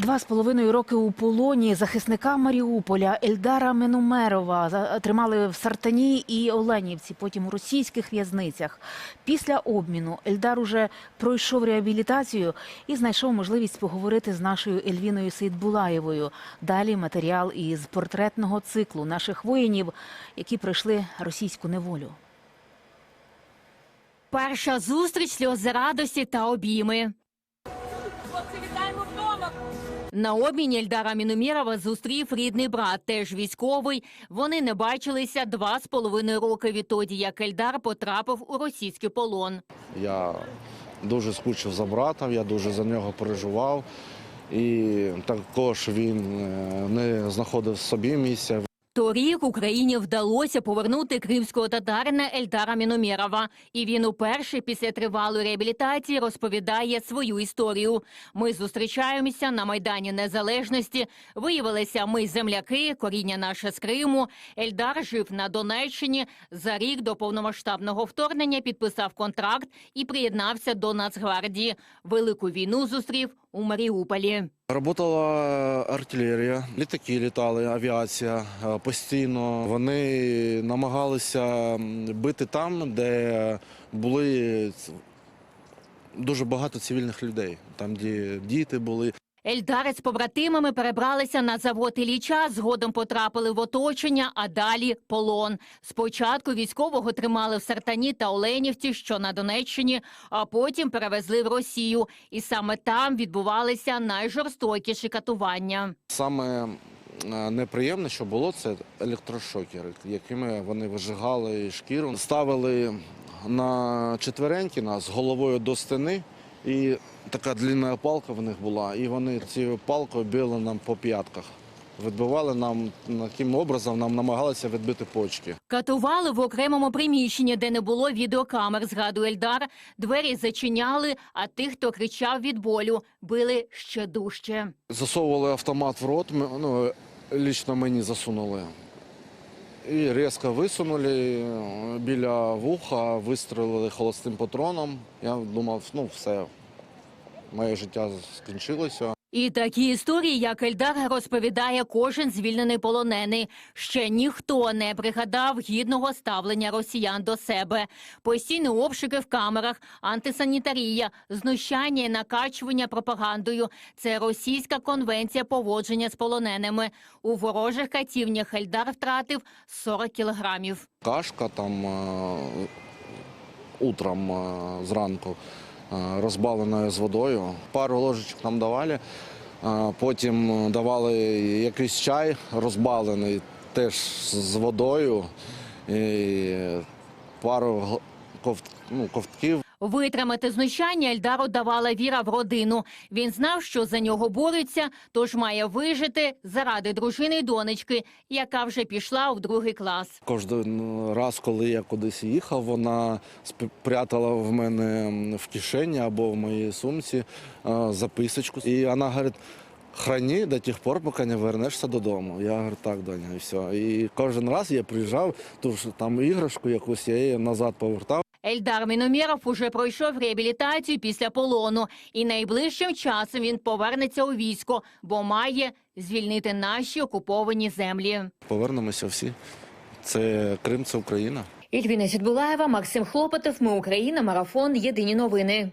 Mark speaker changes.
Speaker 1: Два з половиною роки у полоні захисника Маріуполя Ельдара Менумерова тримали в Сартані і Оленівці, потім у російських в'язницях. Після обміну Ельдар уже пройшов реабілітацію і знайшов можливість поговорити з нашою Ельвіною Сейдбулаєвою. Далі матеріал із портретного циклу наших воїнів, які пройшли російську неволю.
Speaker 2: Перша зустріч, сльози радості та обійми. На обміні Ельдара Мінумірова зустрів рідний брат, теж військовий. Вони не бачилися два з половиною роки відтоді, як Ельдар потрапив у російський полон.
Speaker 3: Я дуже скучив за братом, я дуже за нього переживав. І також він е, не знаходив собі місця.
Speaker 2: Торік Україні вдалося повернути кримського татарина Ельдара Міномєрова. І він уперше після тривалої реабілітації розповідає свою історію. Ми зустрічаємося на Майдані Незалежності. Виявилися ми земляки, коріння наше з Криму. Ельдар жив на Донеччині. За рік до повномасштабного вторгнення підписав контракт і приєднався до Нацгвардії. Велику війну зустрів у Маріуполі.
Speaker 3: Работала артилерія, літаки літали, авіація е, постійно. Вони намагалися бити там, де були дуже багато цивільних людей, там, де діти були.
Speaker 2: Ельдари з побратимами перебралися на завод Ілліча, згодом потрапили в оточення, а далі полон. Спочатку військового тримали в Сартані та Оленівці, що на Донеччині, а потім перевезли в Росію. І саме там відбувалися найжорстокіші катування.
Speaker 3: Саме е, неприємне, що було, це електрошокери, якими вони вижигали шкіру. Ставили на четвереньки нас головою до стіни, і така длинна палка в них була, і вони цією палкою били нам по п'ятках. Відбивали нам таким образом, нам намагалися відбити почки.
Speaker 2: Катували в окремому приміщенні, де не було відеокамер, згадує Ельдар. Двері зачиняли, а тих, хто кричав від болю, били ще дужче.
Speaker 3: Засовували автомат в рот, ну, лічно мені засунули. І різко висунули е, біля вуха, вистрелили холостим патроном. Я думав, ну все, моє життя скінчилося.
Speaker 2: І такі історії, як Ельдар, розповідає кожен звільнений полонений. Ще ніхто не пригадав гідного ставлення росіян до себе. Постійні обшуки в камерах, антисанітарія, знущання і накачування пропагандою. Це російська конвенція поводження з полоненими. У ворожих катівнях Ельдар втратив 40 кілограмів.
Speaker 3: Кашка там е, утром е, зранку розбавленою з водою. Пару ложечок нам давали, е, потім давали якийсь чай розбавлений теж з водою. І пару ковт- ну, ковтків
Speaker 2: Витримати знущання Ельдару давала віра в родину. Він знав, що за нього борються, тож має вижити заради дружини й донечки, яка вже пішла у другий клас.
Speaker 3: Кожен раз, коли я кудись їхав, вона спрятала в мене в кишені або в моїй сумці е, записочку. І вона говорить, храні до тих пор, поки не вернешся додому. Я говорю, так, доня, і все. І кожен раз я приїжджав, ту ж там іграшку якусь, я її назад повертав.
Speaker 2: Ельдар Міномєров уже пройшов реабілітацію після полону, і найближчим часом він повернеться у військо, бо має звільнити наші окуповані землі.
Speaker 3: Повернемося всі. Це Крим, це Україна.
Speaker 2: Ільвіна Сідбулаєва, Максим Хлопотов. Ми Україна. Марафон. Єдині новини.